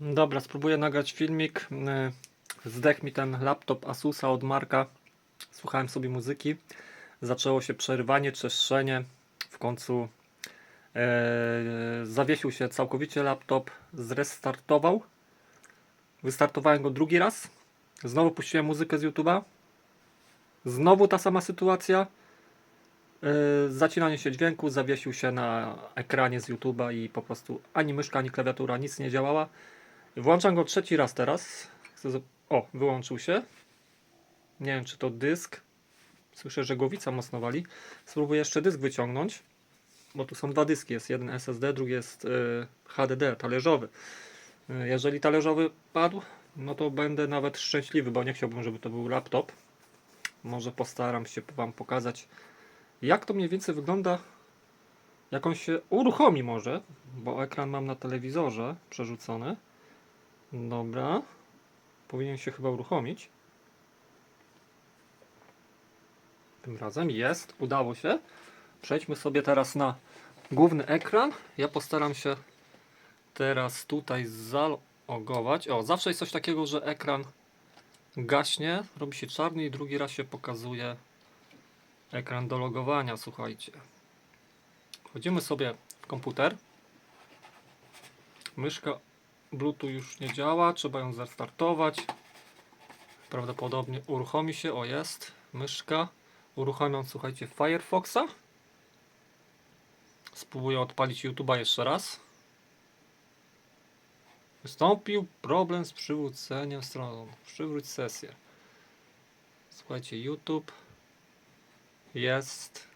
Dobra, spróbuję nagrać filmik. Yy, Zdechł mi ten laptop Asusa od Marka. Słuchałem sobie muzyki. Zaczęło się przerywanie, czeszczenie. W końcu yy, zawiesił się całkowicie laptop. Zrestartował. Wystartowałem go drugi raz. Znowu puściłem muzykę z YouTube'a. Znowu ta sama sytuacja. Yy, zacinanie się dźwięku, zawiesił się na ekranie z YouTube'a i po prostu ani myszka, ani klawiatura, nic nie działała. Włączam go trzeci raz teraz. O, wyłączył się. Nie wiem, czy to dysk. Słyszę, że głowica mocno wali. Spróbuję jeszcze dysk wyciągnąć, bo tu są dwa dyski. Jest jeden SSD, drugi jest yy, HDD, talerzowy. Yy, jeżeli talerzowy padł, no to będę nawet szczęśliwy, bo nie chciałbym, żeby to był laptop. Może postaram się Wam pokazać, jak to mniej więcej wygląda, jak on się uruchomi może, bo ekran mam na telewizorze przerzucony. Dobra. Powinien się chyba uruchomić. Tym razem jest, udało się. Przejdźmy sobie teraz na główny ekran. Ja postaram się teraz tutaj zalogować. O, zawsze jest coś takiego, że ekran gaśnie, robi się czarny i drugi raz się pokazuje ekran do logowania, słuchajcie. Wchodzimy sobie w komputer. Myszka Bluetooth już nie działa, trzeba ją zrestartować. Prawdopodobnie uruchomi się, o jest, myszka. Uruchamiam, słuchajcie, Firefoxa. Spróbuję odpalić YouTube'a jeszcze raz. Wystąpił problem z przywróceniem strony. Przywróć sesję. Słuchajcie, YouTube jest.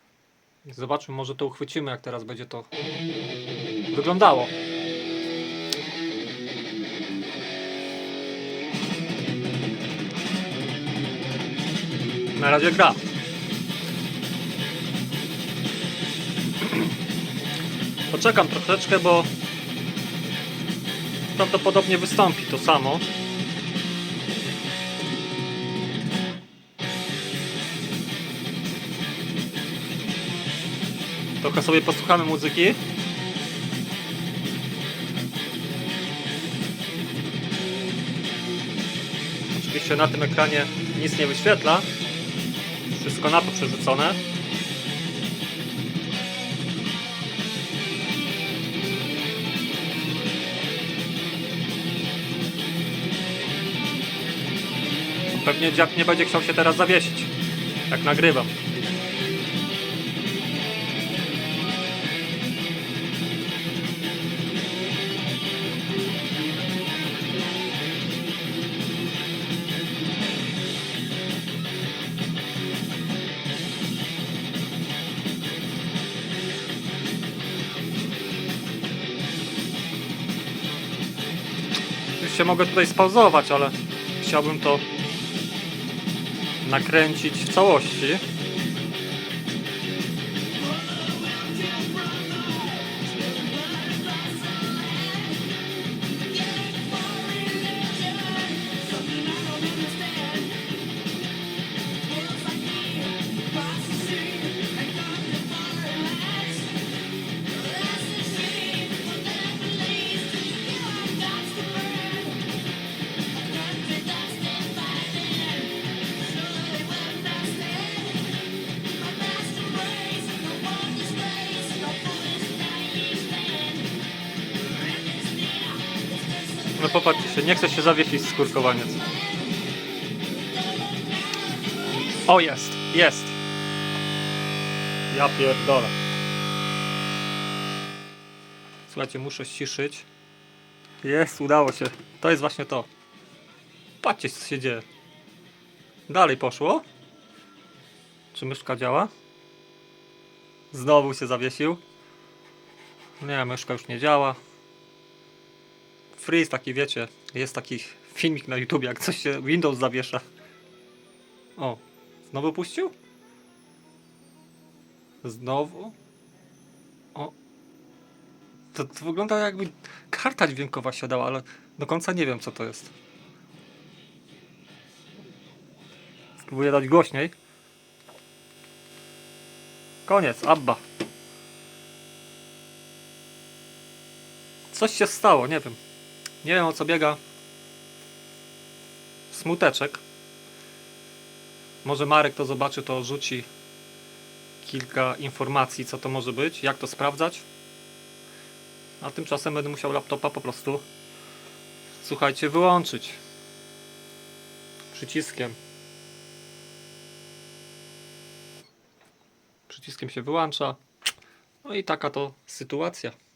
Zobaczmy, może to uchwycimy, jak teraz będzie to wyglądało. Na razie gra. Poczekam troszeczkę, bo prawdopodobnie wystąpi to samo. Trochę sobie posłuchamy muzyki. Oczywiście na tym ekranie nic nie wyświetla. Wszystko na to przerzucone. Pewnie dziad nie będzie chciał się teraz zawiesić, jak nagrywam. Oczywiście mogę tutaj spauzować, ale chciałbym to nakręcić w całości. No popatrzcie nie chce się zawiesić skórkowaniec. O jest, jest. Ja pierdolę. Słuchajcie, muszę ściszyć. Jest, udało się. To jest właśnie to. Patrzcie, co się dzieje. Dalej poszło. Czy myszka działa? Znowu się zawiesił. Nie, myszka już nie działa. Freeze taki, wiecie, jest taki filmik na YouTube, jak coś się Windows zawiesza. O, znowu puścił? Znowu? O. To, to wygląda jakby karta dźwiękowa siadała, ale do końca nie wiem co to jest. Spróbuję dać głośniej. Koniec, Abba. Coś się stało, nie wiem. Nie wiem o co biega. Smuteczek. Może Marek to zobaczy, to rzuci kilka informacji, co to może być, jak to sprawdzać. A tymczasem będę musiał laptopa po prostu, słuchajcie, wyłączyć przyciskiem. Przyciskiem się wyłącza. No i taka to sytuacja.